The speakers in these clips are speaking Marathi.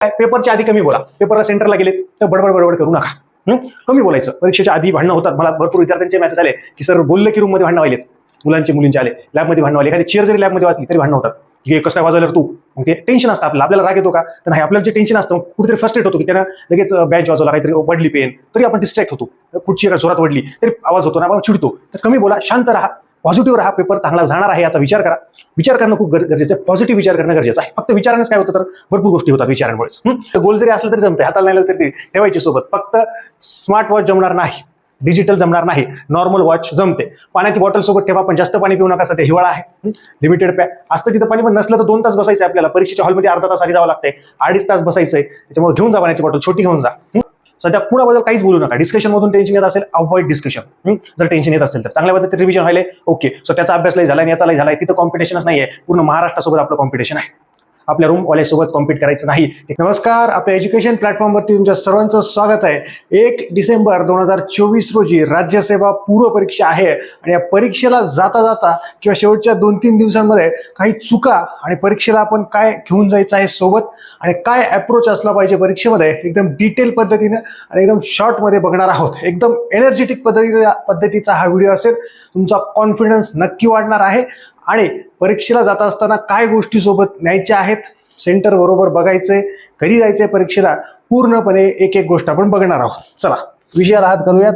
काय? पेपरच्या आधी कमी बोला. पेपरला सेंटरला गेले तर बडबड बडबड करू नका. कमी बोलायचं. परीक्षेच्या आधी भांडणं होतात. मला भरपूर विद्यार्थ्यांचे मेसेज आले की सर बोलले की रूममध्ये भांडणं व्हायलेत. मुलांचे मुलींचे आले. लॅबमध्ये भांडणं आले एखादी चेअर जरी लॅबमध्ये वाचली तरी भांडणं होतात. की कसं काय तू? मग ते टेन्शन असतं आपल्याला. आपल्याला राग येतो का? तर नाही आपल्याला जे टेन्शन असतं मग कुठेतरी फ्रस्ट्रेट होतो की त्यांना लगेच बँच वाजवला काहीतरी वडली पेन. तरी आपण डिस्ट्रॅक्ट होतो. कुठची एका जोरात वडली तरी आवाज होतो ना आपण चिडतो. तर कमी बोला शांत राहा. पॉझिटिव्ह हा पेपर चांगला जाणार आहे याचा विचार करा. विचार करणं खूप गरजेचं आहे. पॉझिटिव्ह विचार करणं गरजेचं आहे. फक्त विचारानेच काय होतं तर भरपूर गोष्टी होतात विचारांमुळेच. गोल जरी असलं तरी जमते हाताला नाही तरी ठेवायची सोबत. फक्त स्मार्ट वॉच जमणार नाही. डिजिटल जमणार नाही. नॉर्मल वॉच जमते. पाण्याची बॉटल सोबत ठेवा पण जास्त पाणी पिऊ नका. सध्या हिवाळा आहे. लिमिटेड पॅक असतं तिथं पाणी पण नसलं तर दोन तास बसायचं आहे आपल्याला. परीक्षेच्या हॉलमध्ये अर्धा तास आधी जावं लागते अडीच तास बसायचं आहे त्याच्यामुळे घेऊन जा पाण्याची बॉटल छोटी घेऊन जा. सध्या कुणाबद्दल काहीच बोलू नका. डिस्कशन मधून टेन्शन येत असेल अवॉइड डिस्कशन जर टेन्शन येत असेल तर. चांगल्या पद्धतीत रिव्हिजन व्हायला ओके सो त्याचा अभ्यास लय झाला आणि याचा लय झालाय तिथं कॉम्पिटिशनच नाहीये. पूर्ण महाराष्ट्रासोबत आपलं कॉम्पिटिशन आहे. आपल्या रूम वाल्यासोबत कॉम्पीट करायचं नाही. नमस्कार आपल्या एज्युकेशन प्लॅटफॉर्मवरती तुमच्या सर्वांचं स्वागत आहे. एक डिसेंबर दोन हजार चोवीस रोजी राज्यसेवा पूर्व परीक्षा आहे आणि या परीक्षेला जाता जाता किंवा शेवटच्या दोन तीन दिवसांमध्ये काही चुका आणि परीक्षेला आपण काय घेऊन जायचं आहे सोबत आणि काय अप्रोच असला पाहिजे परीक्षेमध्ये एकदम डिटेल पद्धतीने आणि एकदम शॉर्टमध्ये बघणार आहोत. एकदम एनर्जेटिक पद्धती पद्धतीचा हा व्हिडिओ असेल. तुमचा कॉन्फिडन्स नक्की वाढणार आहे. आणि परीक्षेला जात असताना काय गोष्टी सोबत न्यायच्या आहेत? सेंटर बरोबर बघायचंय. घरी जायचंय परीक्षेला. पूर्णपणे एक एक गोष्ट आपण बघणार आहोत. चला विषयाला हात घालूयात.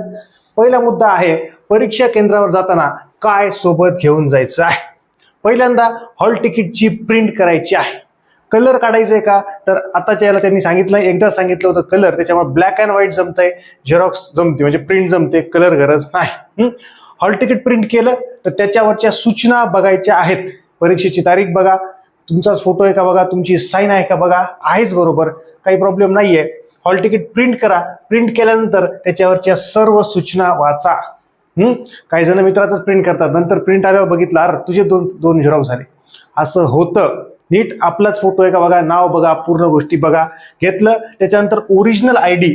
पहिला मुद्दा आहे परीक्षा केंद्रावर जाताना काय सोबत घेऊन जायचं आहे? पहिल्यांदा हॉल तिकीटची प्रिंट करायची आहे. कलर काढायचंय का? तर आताच्या याला त्यांनी सांगितलं एकदा सांगितलं होतं कलर. त्याच्यामुळे ब्लॅक अँड व्हाईट जमतंय. झेरॉक्स जमते म्हणजे प्रिंट जमते. कलर गरज नाही. हॉल तिकीट प्रिंट केलं तर त्याच्यावरच्या सूचना बघायच्या आहेत. परीक्षेची तारीख बघा तुमचाच फोटो आहे का बघा तुमची साईन आहे का बघा आहेच बरोबर काही प्रॉब्लेम नाहीये. हॉल तिकीट प्रिंट करा प्रिंट केल्यानंतर त्याच्यावरच्या सर्व सूचना वाचा. हम्म? काही जण मित्राचंच प्रिंट करतात नंतर प्रिंट आल्यावर बघितलं अरे तुझे दोन दोन झेरॉक्स झाले. असं होतं. नीट आपलाच फोटो आहे का बघा नाव बघा पूर्ण गोष्टी बघा. घेतलं त्याच्यानंतर ओरिजिनल आय डी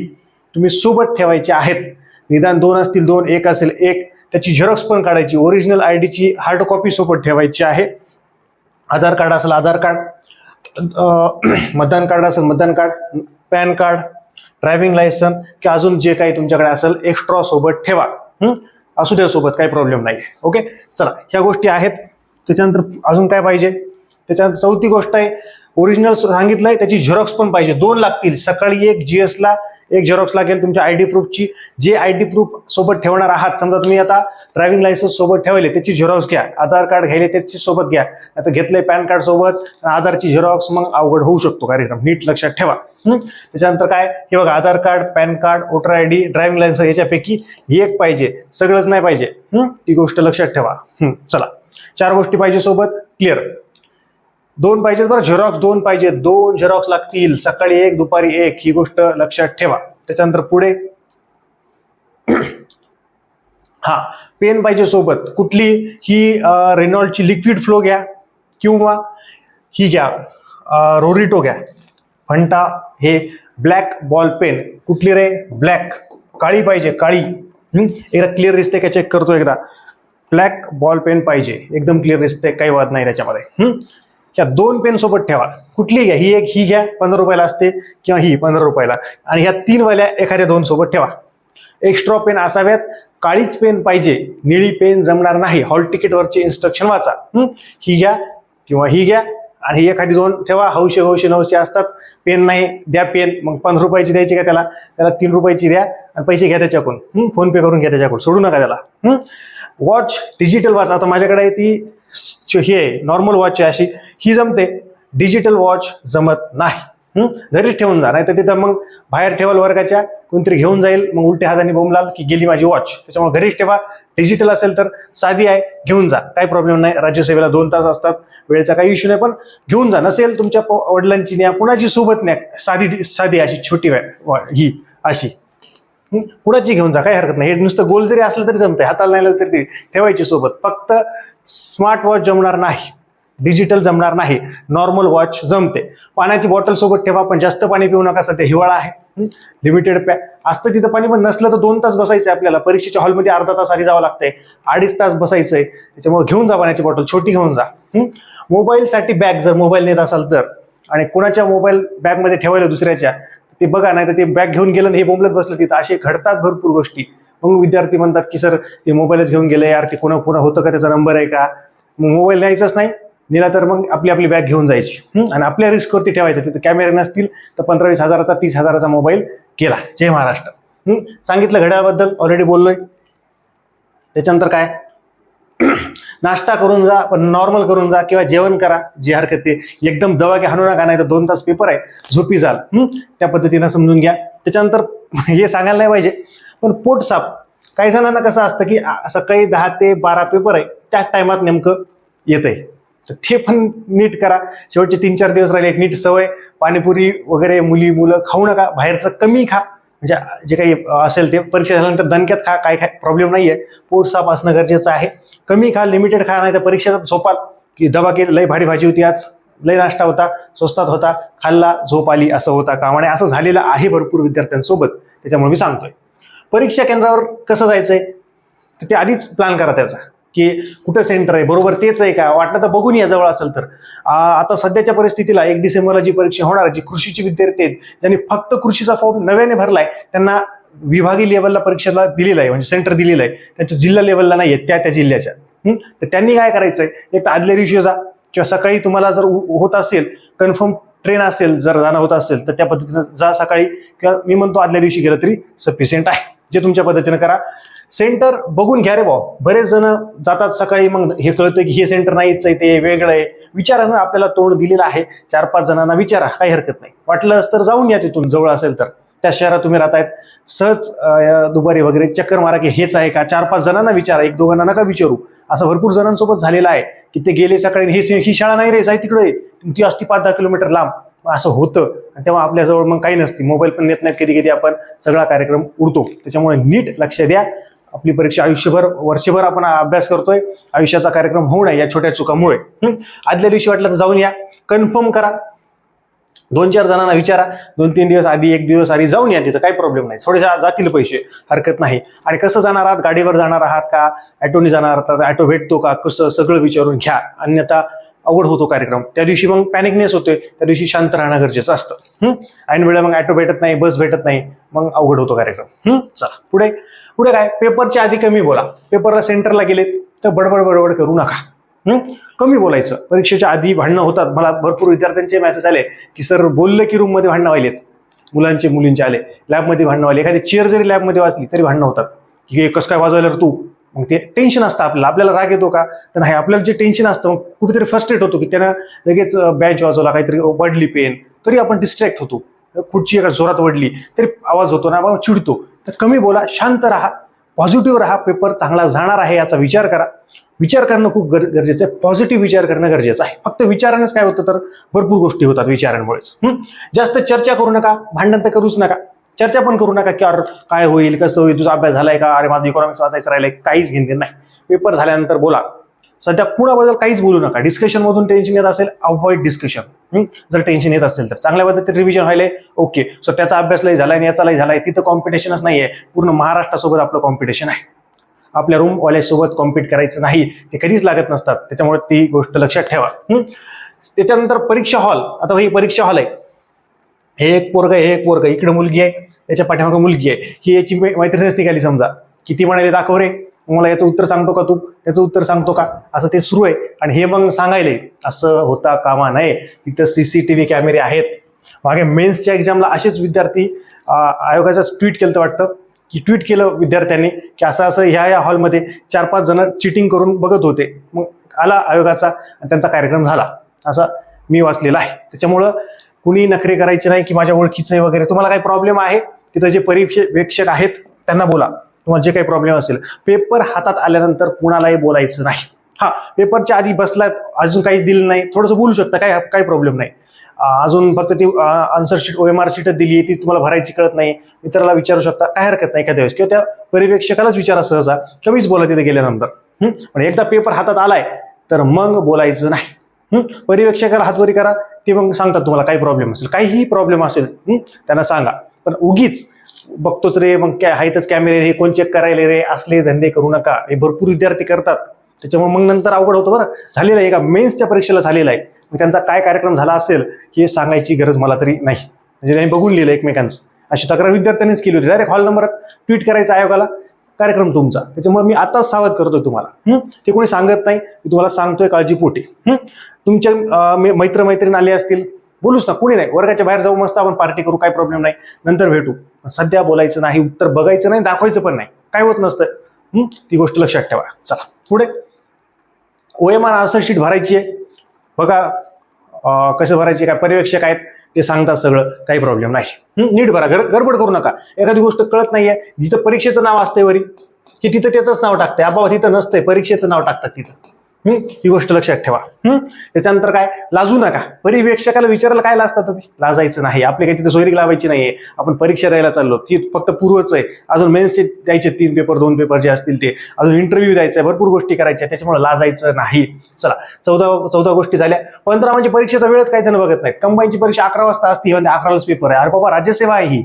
तुम्ही सोबत ठेवायचे आहेत. निदान दोन असतील दोन एक असेल एक. त्याची झेरॉक्स पण काढायची. ओरिजिनल आय डीची हार्ड कॉपी सोबत ठेवायची आहे. आधार कार्ड असेल आधार कार्ड मतदान कार्ड असेल मतदान card PAN card driving licence की अजून जे काही तुमच्याकडे असेल एक्स्ट्रा सोबत ठेवा. असू द्या सोबत काही प्रॉब्लेम नाही. ओके चला ह्या गोष्टी आहेत. त्याच्यानंतर अजून काय पाहिजे? त्याच्यानंतर चौथी गोष्ट आहे ओरिजिनल सांगितलंय त्याची झेरॉक्स पण पाहिजे. दोन लागतील. सकाळी एक जीएसला एक झेरॉक्स लागेल तुमच्या आय डी प्रूफची जे आय डी प्रूफ सोबत ठेवणार आहात समजा तुम्ही आता ड्रायव्हिंग लायसन्स सोबत ठेवले त्याची झेरॉक्स घ्या. आधार कार्ड घ्यायले त्याची सोबत घ्या. आता घेतले पॅन कार्ड सोबत आधारची झेरॉक्स मग अवघड होऊ शकतो कार्यक्रम. नीट लक्षात ठेवा. त्याच्यानंतर काय? हे बघा Aadhaar card PAN card voter I D driving licence याच्यापैकी एक पाहिजे. सगळंच नाही पाहिजे. ती गोष्ट लक्षात ठेवा. चला. चार गोष्टी पाहिजे सोबत. क्लिअर दोन पाहिजेत बरं झेरॉक्स दोन पाहिजे दोन झेरॉक्स लागतील. सकाळी एक दुपारी एक. ही गोष्ट लक्षात ठेवा. त्याच्यानंतर पुढे. हा पेन पाहिजे सोबत. कुठली? ही रेनॉल्डची लिक्विड फ्लो घ्या. किंवा ही घ्या. रोरिटो घ्या. फंटा हे ब्लॅक बॉल पेन कुठली रे? ब्लॅक काळी पाहिजे काळी. एकदा क्लिअर दिसते का चेक करतो एकदा. ब्लॅक बॉल पेन पाहिजे. एकदम क्लिअर दिसते काही वाद नाही त्याच्यामध्ये. त्या ह्या दोन पेन सोबत ठेवा. कुठली घ्या? ही एक ही घ्या पंधरा रुपयाला असते किंवा ही पंधरा रुपयाला. आणि ह्या तीन वाल्या एखाद्या दोन सोबत ठेवा. एक्स्ट्रा पेन असाव्यात. काळीच पेन पाहिजे. निळी पेन जमणार नाही. हॉल तिकीटवरचे इन्स्ट्रक्शन वाचा. ही? घ्या किंवा ही घ्या. आणि ही एखादी दोन ठेवा. हौशे हौशे नऊशे असतात. पेन नाही द्या पेन. मग पंधरा रुपयाची द्यायची का त्याला? त्याला तीन रुपयाची द्या आणि पैसे घ्या त्याच्याकडून. फोन पे करून घ्या त्याच्याकडून. सोडू नका त्याला. Watch digital watch. आता माझ्याकडे ती हे ही आहे. नॉर्मल वॉच आहे अशी. ही जमते. डिजिटल वॉच जमत नाही. घरीच ठेवून जा नाही तर तिथं मग बाहेर ठेवाल वर्गाच्या कोणतरी घेऊन जाईल मग उलट्या हाताने बोंबलाल की गेली माझी वॉच त्याच्यामुळे घरीच ठेवा. डिजिटल असेल तर साधी आहे घेऊन जा. काही प्रॉब्लेम नाही. राज्यसेवेला दोन तास असतात. वेळेचा काही इश्यू नाही पण घेऊन जा. नसेल तुमच्या वडिलांची न्या कुणाची सोबत न्या साधी साधी अशी छोटी ही अशी. कुणाची घेऊन जा? काही हरकत नाही. हे नुसतं गोल जरी असलं तरी जमतंय. हाताला नाही तरी ठेवायची सोबत. फक्त स्मार्ट वॉच जमणार नाही. डिजिटल जमणार नाही. नॉर्मल वॉच जमते. पाण्याची बॉटल सोबत ठेवा पण जास्त पाणी पिऊ नका सध्या हिवाळा आहे. लिमिटेड पॅ असतं तिथं पाणी पण नसलं तर दोन तास बसायचं आपल्याला. परीक्षेच्या हॉलमध्ये अर्धा तास आधी जावं लागतंय. अडीच तास बसायचं आहे त्याच्यामुळे घेऊन जा पाण्याची बॉटल छोटी घेऊन जा. मोबाईलसाठी बॅग जर मोबाईल नेत असाल तर आणि कोणाच्या मोबाईल बॅगमध्ये ठेवायला दुसऱ्याच्या ते बघा नाही तर ते बॅग घेऊन गेलं हे बोंबलत बसलं तिथं. असे घडतात भरपूर गोष्टी. मग विद्यार्थी म्हणतात की सर ते मोबाईलच घेऊन गेले यार ते कोणा कोणा होतं का? त्याचा नंबर आहे का? मग मोबाईल न्यायचाच नाही. नेला तर मग आपली आपली बॅग घेऊन जायची. आणि आपल्या रिस्कवरती ठेवायचं. तिथं कॅमेरे नसतील तर पंधरा वीस हजाराचा तीस हजाराचा मोबाईल केला. जय महाराष्ट्र. सांगितलं घड्याळबद्दल ऑलरेडी बोललोय. त्याच्यानंतर काय? नाश्ता करून जा पण नॉर्मल करून जा किंवा जेवण करा. जी हरकत ते एकदम दवाके हाणू नका नाही तर दोन तास पेपर आहे. झोपी जाल. त्या पद्धतीनं समजून घ्या. त्याच्यानंतर हे सांगायला नाही पाहिजे. पण पोट साफ. काही जणांना कसं असतं की सकाळी दहा ते बारा पेपर आहे. त्याच टायमात नेमकं येत आहे तर ते पण नीट करा. शेवटचे तीन चार दिवस राहिले नीट सवय. पाणीपुरी वगैरे मुली मुलं खाऊ नका. बाहेरचं कमी खा. म्हणजे जे काही असेल ते परीक्षा झाल्यानंतर दणक्यात खा. काय काय प्रॉब्लेम नाही आहे पोट साफ असणं गरजेचं आहे. कमी खा लिमिटेड खा नाही तर परीक्षेत झोपाल. की दबा केली लय भारी भाजी होती आज. लय नाश्ता होता स्वस्तात होता खाल्ला झोप आली असं होता का आणि असं झालेलं आहे भरपूर विद्यार्थ्यांसोबत. त्याच्यामुळे मी सांगतोय. परीक्षा केंद्रावर कसं जायचंय? तर ते आधीच प्लॅन करा त्याचा. की कुठं सेंटर आहे? बरोबर तेच आहे का? वाटलं तर बघून या जवळ असेल तर. आता सध्याच्या परिस्थितीला एक डिसेंबरला जी परीक्षा होणार जी कृषीची विद्यार्थी आहेत ज्यांनी फक्त कृषीचा फॉर्म नव्याने भरलाय त्यांना विभागीय लेवलला परीक्षेला दिलेला आहे म्हणजे सेंटर दिलेलं आहे. त्यांच्या जिल्हा लेवलला नाही आहे त्या त्या जिल्ह्याच्या. तर त्यांनी काय करायचंय? एक तर आदल्या दिवशी जा किंवा सकाळी तुम्हाला जर उ- होत असेल कन्फर्म ट्रेन असेल जर जाणं होत असेल तर त्या पद्धतीनं जा सकाळी किंवा मी म्हणतो आदल्या दिवशी गेलं तरी सफिशियंट आहे. जे तुमच्या पद्धतीनं करा. सेंटर बघून घ्या रे भाऊ. बरेच जण जातात सकाळी मग हे कळतं की हे सेंटर नाहीच आहे ते वेगळं आहे. विचारानं आपल्याला तोंड दिलेलं आहे. चार पाच जणांना विचारा काही हरकत नाही. वाटलंच तर जाऊन या तिथून जवळ असेल तर. त्या शहरात तुम्ही राहतायत. सहज दुपारी वगैरे चक्कर मारा की हेच आहे का? चार पाच जणांना विचारा एक दोघांना नका विचारू. असं भरपूर जणांसोबत झालेलं आहे की ते गेले सकाळी हे ही शाळा नाही रे जाय तिकडे. ती असती पाच दहा किलोमीटर लांब. असं होतं आणि तेव्हा आपल्याजवळ मग काही नसती. मोबाईल पण नेत नाहीत कधी कधी आपण. सगळा कार्यक्रम उडतो. त्याच्यामुळे नीट लक्ष द्या. आपली परीक्षा आयुष्यभर वर्षभर आपण अभ्यास करतोय. आयुष्याचा कार्यक्रम होऊ नये या छोट्या चुकामुळे. आदल्या दिवशी वाटलं तर जाऊन या. कन्फर्म करा. दोन चार जणांना विचारा. दोन तीन दिवस आधी एक दिवस आधी जाऊन या तिथं. काही प्रॉब्लेम नाही. थोडेसे जातील पैसे. हरकत नाही. आणि कसं जाणार आहात? गाडीवर जाणार आहात का? ॲटोनी जाणार आहात? ॲटो भेटतो का? कसं? सगळं विचारून घ्या. अन्यथा अवघड होतो कार्यक्रम. त्या दिवशी मग पॅनिकनेस होते त्या दिवशी शांत राहणं गरजेचं असतं. ऐन वेळेला मग ॲटो भेटत नाही बस भेटत नाही. मग अवघड होतो कार्यक्रम. चला पुढे. पुढे काय? पेपरच्या आधी कमी बोला. पेपरला सेंटरला गेलेत तर बडबड बडबड करू नका. कमी बोलायचं. परीक्षेच्या आधी भांडणं होतात. मला भरपूर विद्यार्थ्यांचे मेसेज आले की सर बोललं की रूममध्ये भांडणं व्हायलेत. मुलांचे मुलींचे आले. लॅबमध्ये भांडणं व्हायले. एखादी चेअर जरी लॅबमध्ये वाचली तरी भांडणं होतात. की हे कसं काय वाजवायला तू? मग ते टेन्शन असतं आपल्याला. आपल्याला राग येतो का? तर नाही आपल्याला जे टेन्शन असतं मग कुठेतरी फ्रस्ट्रेट होतो की त्यानं लगेच बँच वाजवला काहीतरी वडली पेन तरी आपण डिस्ट्रॅक्ट होतो. खुर्ची एका जोरात वडली तरी आवाज होतो ना आपण चिडतो. तर कमी बोला शांत राहा पॉझिटिव्ह राहा पेपर चांगला जाणार आहे याचा विचार करा. विचार करणं खूप गर गरजेचं आहे. पॉझिटिव्ह विचार करणं गरजेचं आहे. फक्त विचारानेच काय होतं तर? भरपूर गोष्टी होतात विचारांमुळेच. जास्त चर्चा करू नका भांडण तर करूच नका. चर्चा पण करू नका की अरे काय होईल कसं होईल तुझा अभ्यास झालाय का? अरे माझं इकॉनॉमिक्स वाचायचं राहिलंय काहीच घेणे नाही. पेपर झाल्यानंतर बोला. सध्या कुणाबद्दल काहीच बोलू नका. डिस्कशन मधून टेन्शन येत असेल अवॉइड डिस्कशन जर टेन्शन येत असेल तर. चांगल्या पद्धतीने रिव्हिजन व्हायला ओके सो त्याचा अभ्यास लय झालाय आणि याचा लय झालाय. तिथं कॉम्पिटिशनच नाहीये. पूर्ण महाराष्ट्रासोबत आपलं कॉम्पिटिशन आहे. आपल्या रूमवाल्यासोबत कॉम्पिट करायचं नाही. ते कधीच लागत नसतात. त्याच्यामुळे ती गोष्ट लक्षात ठेवा. त्याच्यानंतर परीक्षा हॉल आता ही परीक्षा हॉल आहे. हे एक पोरग आहे हे एक पोरग इकडे मुलगी आहे त्याच्या पाठीमागं मुलगी आहे. ही याची मै- मैत्रीणच निघाली समजा? किती म्हणाले दाखव रे मला याचं उत्तर सांगतो का तू? त्याचं उत्तर सांगतो का? असं ते सुरू आहे. आणि हे मग सांगायले असं होता कामा नये. इथं व्ही कॅमेरे आहेत. मागे मेन्सच्या एक्झामला असेच विद्यार्थी आयोगाचं ट्विट केलं तर वाटतं की ट्विट केलं विद्यार्थ्यांनी की असं असं ह्या या हॉलमध्ये चार पाच जण चिटिंग करून बघत होते. मग आला आयोगाचा आणि त्यांचा कार्यक्रम झाला. असा मी वाचलेला आहे. त्याच्यामुळं कुणी नखरे करायचे नाही की माझ्या ओळखीचं आहे वगैरे. तुम्हाला काही प्रॉब्लेम आहे? तिथं जे परीक्षेक्षक आहेत त्यांना बोला. तुम्हाला जे काही प्रॉब्लेम असेल. पेपर हातात आल्यानंतर कुणालाही बोलायचं नाही. हा पेपरच्या आधी बसलात अजून काहीच दिलं नाही. थोडंसं बोलू शकता काय काही प्रॉब्लेम नाही. अजून फक्त ती answer sheet O M R शीटच दिली आहे ती तुम्हाला भरायची कळत नाही. मित्राला विचारू शकता काय हरकत नाही एखाद्या वेळेस. किंवा त्या परिवेक्षकालाच विचारा सहसा. कमीच बोला तिथे गेल्यानंतर. पण एकदा पेपर हातात आलाय तर मग बोलायचं नाही. परिवेक्षकाला हातवरी करा. ते मग सांगतात तुम्हाला काही प्रॉब्लेम असेल काहीही प्रॉब्लेम असेल त्यांना सांगा. पण उगीच बघतोच रे मग काय आहेतच कॅमेरे हे कोण चेक करायले रे असले धंदे करू नका. हे भरपूर विद्यार्थी करतात. त्याच्यामुळे मग नंतर अवघड होतं बरं. झालेलं आहे का मेन्सच्या परीक्षेला झालेला आहे. मग त्यांचा काय कार्यक्रम झाला असेल हे सांगायची गरज मला तरी नाही. म्हणजे त्यांनी बघून लिहिलं एकमेकांचं. अशी तक्रार विद्यार्थ्यांनीच केली होती. डायरेक्ट हॉल नंबर ट्विट करायचं आयोगाला. कार्यक्रम तुमचा. त्याच्यामुळे मी आताच सावध करतोय तुम्हाला? ते कोणी सांगत नाही मी तुम्हाला सांगतोय काळजीपोटी? तुमच्या मित्रमैत्रीण आले असतील बोलूच ना कोणी नाही. वर्गाच्या बाहेर जाऊ मस्त आपण पार्टी करू काय प्रॉब्लेम नाही. नंतर भेटू. सध्या बोलायचं नाही उत्तर बघायचं नाही दाखवायचं पण नाही. काय होत नसतं. हं? ती गोष्ट लक्षात ठेवा. चला पुढे. ओएमआर आन्सर शीट भरायची आहे. बघा कसं भरायची काय पर्यवेक्षक आहेत. ते सांगतात सगळं काही प्रॉब्लेम नाही. नीट भरा गर गडबड करू नका. एखादी गोष्ट कळत नाहीये जिथं परीक्षेचं नाव असतंय वरी की तिथं त्याचंच नाव टाकतंय. आबा तिथं नसतंय परीक्षेचं नाव टाकतात तिथं. ही? गोष्ट लक्षात ठेवा. त्याच्यानंतर काय? लाजू नका. परिवेक्षकाला विचारायला काय लाजता तुम्ही? लाजायचं नाही. आपले काही तिथे सोयरी लावायची नाहीये. आपण परीक्षा द्यायला चाललो. ती फक्त पूर्वच आहे. अजून मेन्स द्यायचे तीन पेपर दोन पेपर जे असतील ते. अजून इंटरव्ह्यू द्यायचा आहे भरपूर गोष्टी करायच्या त्याच्यामुळे लाजायचं नाही. चला. चौदा चौदा गोष्टी झाल्या. पंधरा म्हणजे परीक्षेचा वेळच काही जण बघत नाही कंबाईनची परीक्षा अकरा वाजता असते. म्हणजे अकरालाच पेपर आहे. अरे बाबा राज्यसेवा आहे ही.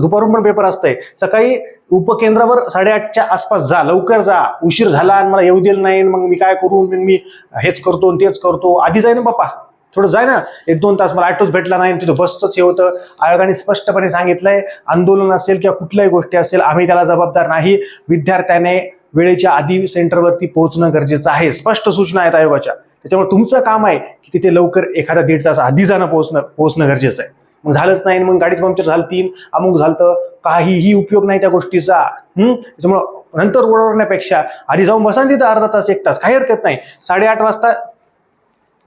दुपारून पण पेपर असतंय. सकाळी उपकेंद्रावर साडेआठच्या आसपास जा लवकर जा. उशीर झाला आणि मला येऊ दिलं नाही मग मी काय करू मग मी हेच करतो आणि तेच करतो. आधी जाय ना थोडं जाय ना. एक दोन तास मला ऑटोच भेटला नाही तिथं बसच हे होतं. आयोगाने स्पष्टपणे सांगितलंय आंदोलन असेल किंवा कुठल्याही गोष्टी असेल आम्ही त्याला जबाबदार नाही. विद्यार्थ्याने वेळेच्या आधी सेंटरवरती पोहोचणं गरजेचं आहे. स्पष्ट सूचना आहेत आयोगाच्या. त्याच्यामुळे तुमचं काम आहे की तिथे लवकर एखादा दीड तास आधी जाणं पोहोचणं पोहोचणं गरजेचं आहे. मग झालंच नाही आणि मग गाडीच पंक्चर झालं तीन अमुक झालं काहीही उपयोग नाही त्या गोष्टीचा. हम्म? त्याच्यामुळं नंतर ओरडण्यापेक्षा आधी जाऊन बसा तिथं अर्धा तास एक तास. काही हरकत नाही. साडेआठ वाजता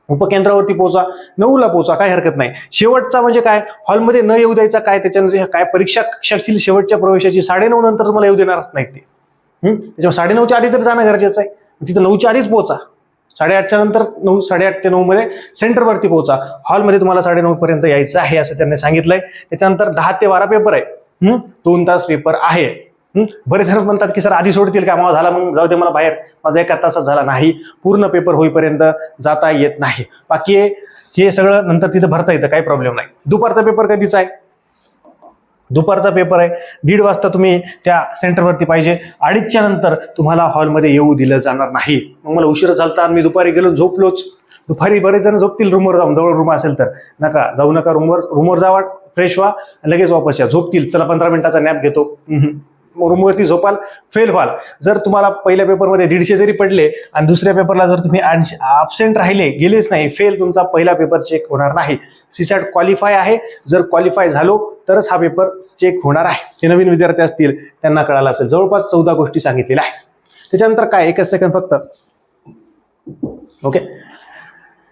उपकेंद्रावरती पोहोचा नऊला पोहोचा काय हरकत नाही. शेवटचा म्हणजे काय? हॉलमध्ये न येऊ द्यायचा काय? त्याच्यानंतर काय? परीक्षा कक्षातील शेवटच्या प्रवेशाची साडेनऊ नंतर तुम्हाला येऊ देणारच नाही ते. हम्म? त्याच्यामुळे साडेनऊच्या आधी तर जाणं गरजेचं आहे. तिथं नऊच्या आधीच पोहोचा. साडेआठच्या नंतर नऊ साडेआठ ते नऊ मध्ये सेंटरवरती पोहोचा. हॉलमध्ये तुम्हाला साडेनऊ पर्यंत यायचं आहे असं त्यांनी सांगितलंय. त्याच्यानंतर दहा ते बारा पेपर आहे. दोन तास पेपर आहे. बरेच जण म्हणतात की सर आधी सोडतील का? मग झाला मग जाऊ दे मला बाहेर. माझा एका तासात झाला नाही. पूर्ण पेपर होईपर्यंत जाता येत नाही. बाकी हे सगळं नंतर तिथं भरता येतं. काही प्रॉब्लेम नाही. दुपारचा पेपर कधीचा आहे? दुपारचा पेपर आहे. दीड वाजता तुम्ही त्या सेंटरवरती पाहिजे. अडीचच्या नंतर तुम्हाला हॉलमध्ये येऊ दिलं जाणार नाही. मग मला उशीर झालता आणि मी दुपारी गेलो झोपलोच. दुपारी बरेच जण झोपतील रूमवर जाऊन. जवळ रूम असेल तर. नका जाऊ नका रूमवर रूमवर जावा. फ्रेश व्हा लगेच वापस या. झोपतील. चला पंधरा मिनिटाचा नॅप घेतो. रूमवरती झोपाल फेल व्हाल. जर तुम्हाला पहिल्या पेपरमध्ये दीडशे जरी पडले आणि दुसऱ्या पेपरला जर तुम्ही अबसेंट राहिले गेलेच नाही फेल तुमचा पहिला पेपर चेक होणार नाही. सीसॅट क्वालिफाय आहे. जर क्वालिफाय झालो तरच हा पेपर चेक होणार आहे. जे नवीन विद्यार्थी असतील त्यांना कळालं असेल. जवळपास चौदा गोष्टी सांगितलेल्या आहेत. त्याच्यानंतर काय? एकच सेकंड फक्त. ओके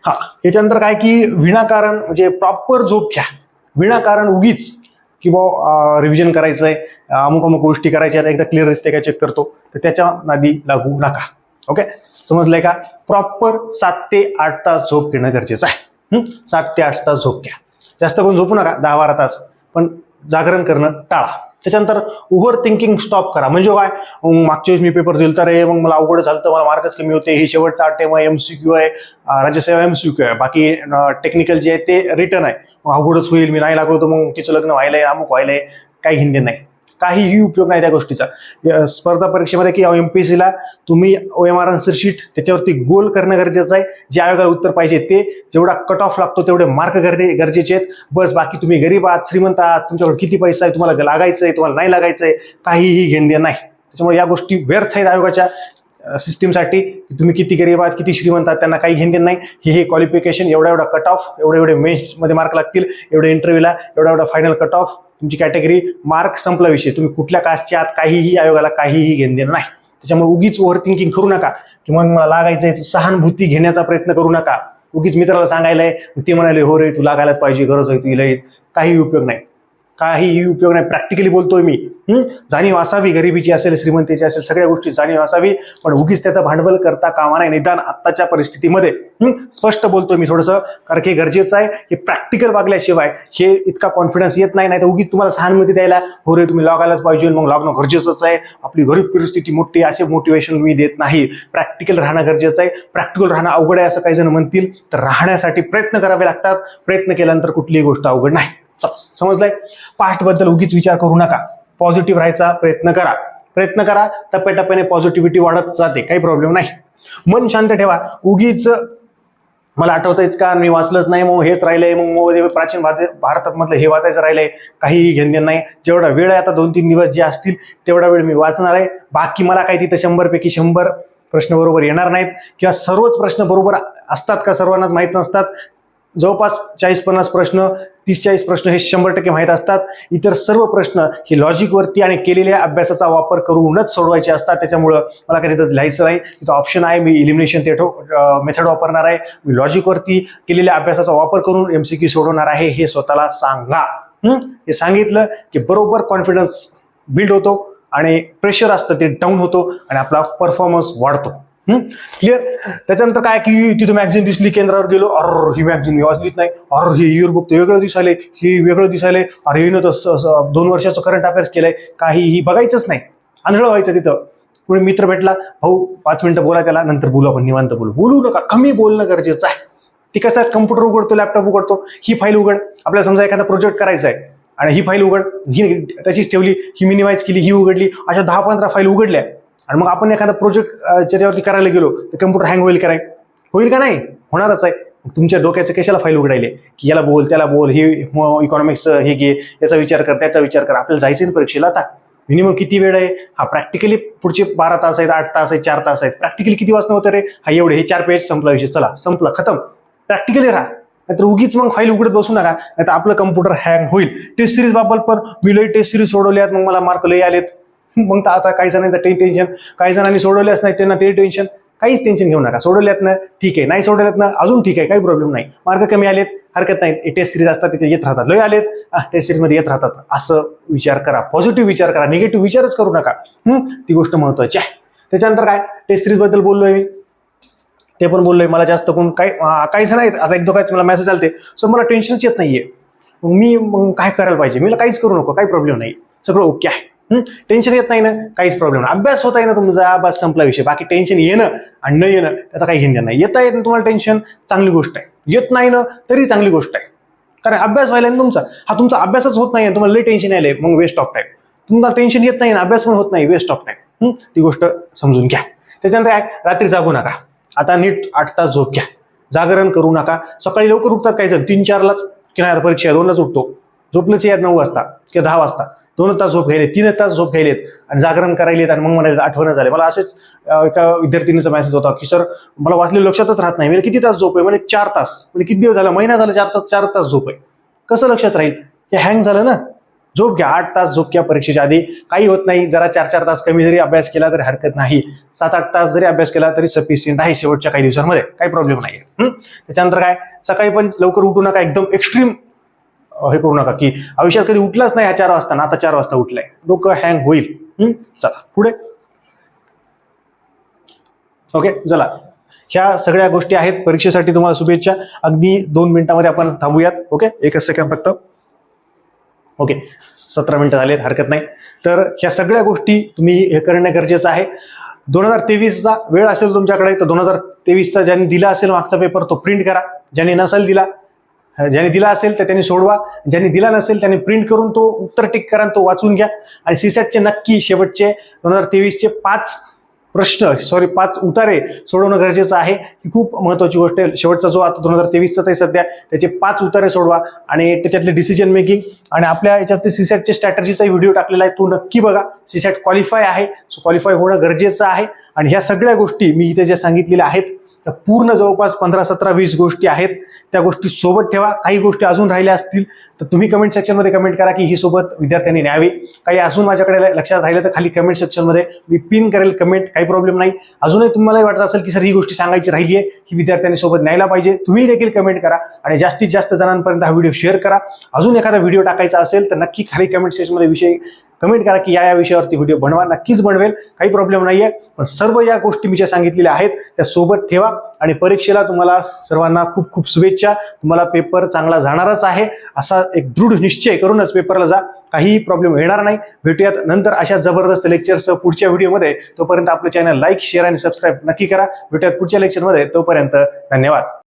हा. याच्यानंतर काय की विनाकारण म्हणजे प्रॉपर झोप घ्या. विनाकारण उगीच की बा रिव्हिजन करायचं आहे अमुक अमुक गोष्टी करायच्या आहेत एकदा क्लिअर दिसते का चेक करतो तर त्याच्या नादी लागू नका. ओके समजलंय का? प्रॉपर सात ते आठ तास झोप घेणं गरजेचं आहे. सात ते आठ तास झोप घ्या. जास्त पण झोपू नका दहा बारा तास. पण जागरण करणं टाळा. त्याच्यानंतर ओव्हर थिंकिंग स्टॉप करा. म्हणजे काय? मागच्या वेळेस मी पेपर दिल तर रे मग मला अवघड झालं तर मला मार्कच कमी होते. हे शेवटचा आठ आहे एम सी क्यू आहे. राज्यसेवा एम सी क्यू आहे. बाकी टेक्निकल जे आहे ते रिटर्न आहे. अवघडच होईल मी नाही लागलो तर मग तिचं लग्न व्हायलंय अमुक व्हायलंय काही हिंदी नाही. काहीही उपयोग नाही त्या गोष्टीचा. स्पर्धा परीक्षेमध्ये किंवा एम पी एस सीला तुम्ही O M R answer sheet त्याच्यावरती गोल करणं गरजेचं आहे. जे आयोगाला उत्तर पाहिजे ते. जेवढा कट ऑफ लागतो तेवढे मार्क गरजे गरजेचे आहेत. बस बाकी तुम्ही गरीब आहात श्रीमंत आहात तुमच्याकडे किती पैसा आहे तुम्हाला लागायचं आहे तुम्हाला नाही लागायचं आहे काहीही घेणं नाही. त्याच्यामुळे या गोष्टी व्यर्थ आहेत आयोगाच्या. सिस्टीमसाठी की तुम्ही किती गरीब आहात किती श्रीमंत आहात त्यांना काही घेणं नाही. हे हे क्वालिफिकेशन एवढा एवढा कट ऑफ एवढे एवढे मेन्समध्ये मार्क लागतील एवढे इंटरव्ह्यूला एवढा एवढा फायनल कट ऑफ तुमची कॅटेगरी मार्क संपला विषय. तुम्ही कुठल्या कास्टच्या आहात काहीही आयोगाला काहीही घेणं देणं नाही. त्याच्यामुळे उगीच ओव्हर थिंकिंग करू नका. किंवा मला लागायचं आहे सहानुभूती घेण्याचा प्रयत्न करू नका. उगीच मित्राला सांगायला आहे ते म्हणाले हो रे तू लागायलाच पाहिजे गरज आहे तुला काही उपयोग नाही. काहीही उपयोग नाही. प्रॅक्टिकली बोलतोय मी. जाणीव असावी गरिबीची असेल श्रीमंतीची असेल सगळ्या गोष्टी जाणीव असावी पण उगीच त्याचं भांडवल करता कामा नाही निदान आत्ताच्या परिस्थितीमध्ये. स्पष्ट बोलतोय मी थोडंसं कारण हे गरजेचं आहे हे प्रॅक्टिकल वागल्याशिवाय हे इतका कॉन्फिडन्स येत नाही नाही तर उगीच तुम्हाला सहानुभूती द्यायला हो रे तुम्ही लागायलाच पाहिजे मग लागणं गरजेचंच आहे आपली गरीब परिस्थिती मोठी असे मोटिवेशन मी देत नाही. प्रॅक्टिकल राहणं गरजेचं आहे. प्रॅक्टिकल राहणं अवघड आहे असं काही जण म्हणतील. तर राहण्यासाठी प्रयत्न करावे लागतात. प्रयत्न केल्यानंतर कुठलीही गोष्ट अवघड नाही. समजलंय? पास्टबद्दल उगीच विचार करू नका. पॉझिटिव्ह राहायचा प्रयत्न करा. प्रयत्न करा टप्प्याटप्प्याने पॉझिटिव्हिटी वाढत जाते. काही प्रॉब्लेम नाही. मन शांत ठेवा. उगीच मला आठवतंयच का? मी वाचलंच नाही मग हेच राहिलंय. मग मग प्राचीन भारतात मधलं हे वाचायचं राहिलंय. काहीही घेणं नाही. जेवढा वेळ आहे आता दोन तीन दिवस जे असतील तेवढा वेळ मी वाचणार आहे. बाकी मला काही तिथं शंभरपैकी शंभर प्रश्न बरोबर येणार नाहीत. किंवा सर्वच प्रश्न बरोबर असतात का? सर्वांनाच माहीत नसतात. जवळपास चाळीस पन्नास प्रश्न तीस चाळीस प्रश्न हे शंभर टक्के माहीत असतात. इतर सर्व प्रश्न हे लॉजिकवरती आणि केलेल्या अभ्यासाचा वापर करूनच सोडवायचे असतात. त्याच्यामुळं मला काही तिथं लिहायचं नाही. तिथं ऑप्शन आहे मी इलिमिनेशन ते मेथड वापरणार आहे. मी लॉजिकवरती केलेल्या अभ्यासाचा वापर करून एम सी क्यू सोडवणार आहे हे स्वतःला सांगा. हे? सांगितलं की बरोबर कॉन्फिडन्स बिल्ड होतो आणि प्रेशर असतं ते डाऊन होतो आणि आपला परफॉर्मन्स वाढतो. क्लिअर त्याच्यानंतर काय की तिथं मॅगझिन दिसली केंद्रावर गेलो अर ही मॅगझिन मी वाचलीच नाही. अर हे इयर बुक ते वेगळं दिसायले हे वेगळं दिसायले. अरे हिनं तर दोन वर्षाचं करंट अफेअर्स केलंय. काहीही बघायचंच नाही. आंधळं व्हायचं तिथं. कोणी मित्र भेटला भाऊ पाच मिनिटं बोला त्याला नंतर बोलू आपण निवांत बोलू. बोलू नका कमी बोलणं गरजेचं आहे. ती कसं कम्प्युटर उघडतो लॅपटॉप उघडतो ही फाईल उघड. आपल्याला समजा एखादा प्रोजेक्ट करायचा आहे आणि ही फाईल उघड ही त्याचीच ठेवली ही मिनिमाइज केली ही उघडली अशा दहा पंधरा फाईल उघडल्या. आणि मग आपण एखादा प्रोजेक्ट त्याच्यावरती करायला गेलो तर कम्प्युटर हँग होईल का नाही? होईल का नाही? होणारच आहे. तुमच्या डोक्याचं कशाला फाईल उघडायले? की याला बोल त्याला बोल हे इकॉनॉमिक्स हे घे याचा विचार कर त्याचा विचार कर. आपल्याला जायचं ना परीक्षेला आता. मिनिमम किती वेळ आहे? हा प्रॅक्टिकली पुढचे बारा तास आहेत आठ तास आहेत चार तास आहेत. प्रॅक्टिकली किती वाजता होतं रे? हा एवढे हे चार पेज संपला विषय. चला संपला खतम. प्रॅक्टिकली राहा. नाहीतर उगीच मग फाईल उघडत बसू नका. नाहीतर आपलं कम्प्युटर हँग होईल. टेस्ट सिरीज बाबत पण मी लई टेस्ट सिरीज सोडवल्यात. मग मला मार्क लई आलेत. मग तर आता काही जणांचं ते टेन्शन काही जणांनी सोडवल्याच नाही त्यांना ते टेन्शन काहीच टेन्शन घेऊ नका. सोडवल्यात ना ठीक आहे. नाही सोडवल्यात ना अजून ठीक आहे. काही प्रॉब्लेम नाही. मार्क कमी आलेत हरकत नाही. टेस्ट सिरीज असतात त्याचे येत राहतात. लय आलेत. टेस्ट सिरीजमध्ये येत राहतात. असं विचार करा. पॉझिटिव्ह विचार करा. निगेटिव्ह विचारच करू नका. ती गोष्ट महत्वाची आहे. त्याच्यानंतर काय? टेस्ट सिरीजबद्दल बोललोय मी. ते पण बोललोय. मला जास्त कोण काही काहीच नाही. आता एक दोघांचे मला मेसेज आलते. सर मला टेन्शनच येत नाहीये. मग मी मग काय करायला पाहिजे? मला काहीच करू नको. काही प्रॉब्लेम नाही. सगळं ओके आहे. टेन्शन येत नाही ना? काहीच प्रॉब्लेम नाही. अभ्यास होत आहे ना तुमचा बस संपला विषय. बाकी टेन्शन येणं आणि न येणं त्याचा काही घेणं नाही. येता येत ना तुम्हाला टेन्शन चांगली गोष्ट आहे. येत नाही ना तरी चांगली गोष्ट आहे. कारण अभ्यास व्हायला ना तुमचा. हा तुमचा अभ्यासच होत नाही तुम्हाला लई टेन्शन यायलंय मग वेस्ट ऑफ टाईम तुम्हाला टेन्शन येत नाही ना अभ्यास पण होत नाही वेस्ट ऑफ टाईम ती गोष्ट समजून घ्या. त्याच्यानंतर काय? रात्री जागू नका. आता नीट आठ तास झोप घ्या. जागरण करू नका. सकाळी लवकर उठतात काय जण. तीन चारलाच किनार परीक्षा दोनलाच उठतो. झोपलंच यात नऊ वाजता किंवा दहा वाजता. दोन तास झोप घ्यायलेत तीन तास झोप घ्यायलेत आणि जागरण करायलेत आणि मग म्हणाले आठवण झाले. मला असेच एका विद्यार्थिनीचा मेसेज होता की सर मला वाचले लक्षातच राहत नाही. म्हणजे किती तास झोप आहे? म्हणजे चार तास. म्हणजे किती दिवस झाला? महिना झाला चार तास चार तास झोप आहे. कसं लक्षात राहील? हे हँग झालं ना? झोप घ्या आठ तास झोप घ्या परीक्षेच्या आधी. काही होत नाही. जरा चार चार तास कमी जरी अभ्यास केला तरी हरकत नाही. सात आठ तास जरी अभ्यास केला तरी सफिशियंट आहे शेवटच्या काही दिवसांमध्ये. काही प्रॉब्लेम नाही आहे त्याच्यानंतर काय? सकाळी पण लवकर उठू नका. एकदम एक्स्ट्रीम हे करू नका की आयुष्यात कधी उठलाच नाही ह्या चार वाजता ना आता चार वाजता उठलाय. डोकं हँग होईल. चला पुढे. ओके चला. ह्या सगळ्या गोष्टी आहेत. परीक्षेसाठी तुम्हाला शुभेच्छा. अगदी दोन मिनिटांमध्ये आपण थांबूयात. ओके एकच सेकंड फक्त. ओके सतरा मिनिटं झालेत हरकत नाही. तर ह्या सगळ्या गोष्टी तुम्ही हे करणं गरजेचं आहे. दोन हजार तेवीसचा वेळ असेल तुमच्याकडे तर दोन हजार तेवीसचा ज्यांनी दिला असेल मागचा पेपर तो प्रिंट करा. ज्यांनी नसेल दिला ज्याने दिला असेल तर त्यांनी सोडवा. ज्याने दिला नसेल त्याने प्रिंट करून तो उत्तर टिक करा आणि तो वाचून घ्या. आणि सीसॅटचे नक्की शेवटचे दोन हजार तेवीसचे पाच प्रश्न सॉरी पाच उतारे सोडवणं गरजेचं आहे. ही खूप महत्त्वाची गोष्ट आहे. शेवटचा जो आता दोन हजार तेवीसचाच आहे सध्या त्याचे पाच उतारे सोडवा आणि त्याच्यातले डिसिजन मेकिंग आणि आपल्या याच्यात सीसॅटचे स्ट्रॅटजीचा व्हिडिओ टाकलेला आहे तो नक्की बघा. सीसॅट क्वालिफाय आहे. सो क्वालिफाय होणं गरजेचं आहे. आणि ह्या सगळ्या गोष्टी मी इथे ज्या सांगितलेल्या आहेत त्या पूर्ण जवळपास पंधरा सतरा वीस गोष्टी आहेत. त्या गोष्टी सोबत ठेवा. काही गोष्टी अजून राहिल्या असतील तर तुम्ही कमेंट सेक्शनमध्ये कमेंट करा की ही सोबत विद्यार्थ्यांनी न्यावी. काही अजून माझ्याकडे लक्षात राहिलं तर खाली कमेंट सेक्शनमध्ये मी पिन करेल कमेंट काही प्रॉब्लेम नाही. अजूनही तुम्हालाही वाटत असेल की सर ही गोष्टी सांगायची राहिली आहे ही विद्यार्थ्यांनी सोबत न्यायला पाहिजे. तुम्ही देखील कमेंट करा आणि जास्तीत जास्त जणांपर्यंत हा व्हिडिओ शेअर करा. अजून एखादा व्हिडिओ टाकायचा असेल तर नक्की खाली कमेंट सेक्शनमध्ये विषय कमेंट करा की या या विषयावरती व्हिडिओ बनवा. नक्कीच बनवेल. काही प्रॉब्लेम नाही आहे पण सर्व या गोष्टी मी ज्या सांगितलेल्या आहेत त्या सोबत ठेवा. आणि परीक्षेला तुम्हाला सर्वांना खूप खूप शुभेच्छा. तुम्हाला पेपर चांगला जाणारच आहे. असा एक दृढ निश्चय करूनच पेपरला जा. काहीही प्रॉब्लेम येणार नाही. भेटूयात नंतर अशा जबरदस्त लेक्चरसह पुढच्या व्हिडिओमध्ये तोपर्यंत आपलं चॅनल लाईक शेअर आणि सबस्क्राईब नक्की करा. भेटूयात पुढच्या लेक्चरमध्ये तोपर्यंत धन्यवाद.